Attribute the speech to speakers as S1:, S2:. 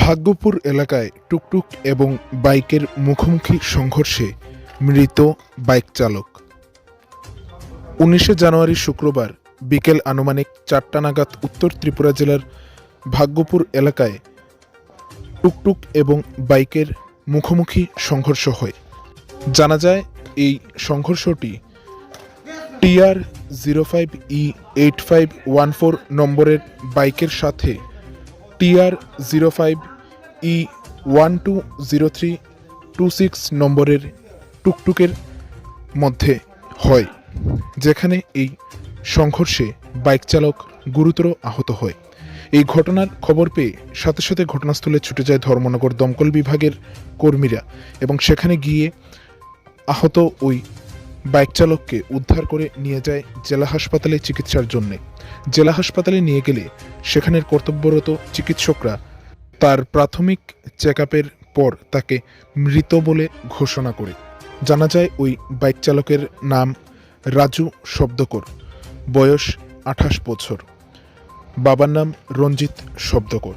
S1: ভাগ্যপুর এলাকায় টুকটুক এবং বাইকের মুখোমুখি সংঘর্ষে মৃত বাইক চালক। উনিশে জানুয়ারি শুক্রবার বিকেল আনুমানিক চারটা নাগাদ উত্তর ত্রিপুরা জেলার ভাগ্যপুর এলাকায় টুকটুক এবং বাইকের মুখোমুখি সংঘর্ষ হয়। জানা যায়, এই সংঘর্ষটি TR zero five E eight five one four নম্বরের বাইকের সাথে TR zero five E one two zero three two six নম্বরের টুকটুকের মধ্যে হয়, যেখানে এই সংঘর্ষে বাইক চালক গুরুতর আহত হয়। এই ঘটনার খবর পেয়ে সাথে সাথে ঘটনাস্থলে ছুটে যায় ধর্মনগর দমকল বিভাগের কর্মীরা এবং সেখানে গিয়ে আহত ওই বাইক চালককে উদ্ধার করে নিয়ে যায় জেলা হাসপাতালে চিকিৎসার জন্যে। জেলা হাসপাতালে নিয়ে গেলে সেখানের কর্তব্যরত চিকিৎসকরা তার প্রাথমিক চেক পর তাকে মৃত বলে ঘোষণা করে। জানা যায় ওই বাইক চালকের নাম রাজু শব্দকর, বয়স আঠাশ বছর। বাবার নাম রঞ্জিত শব্দকর।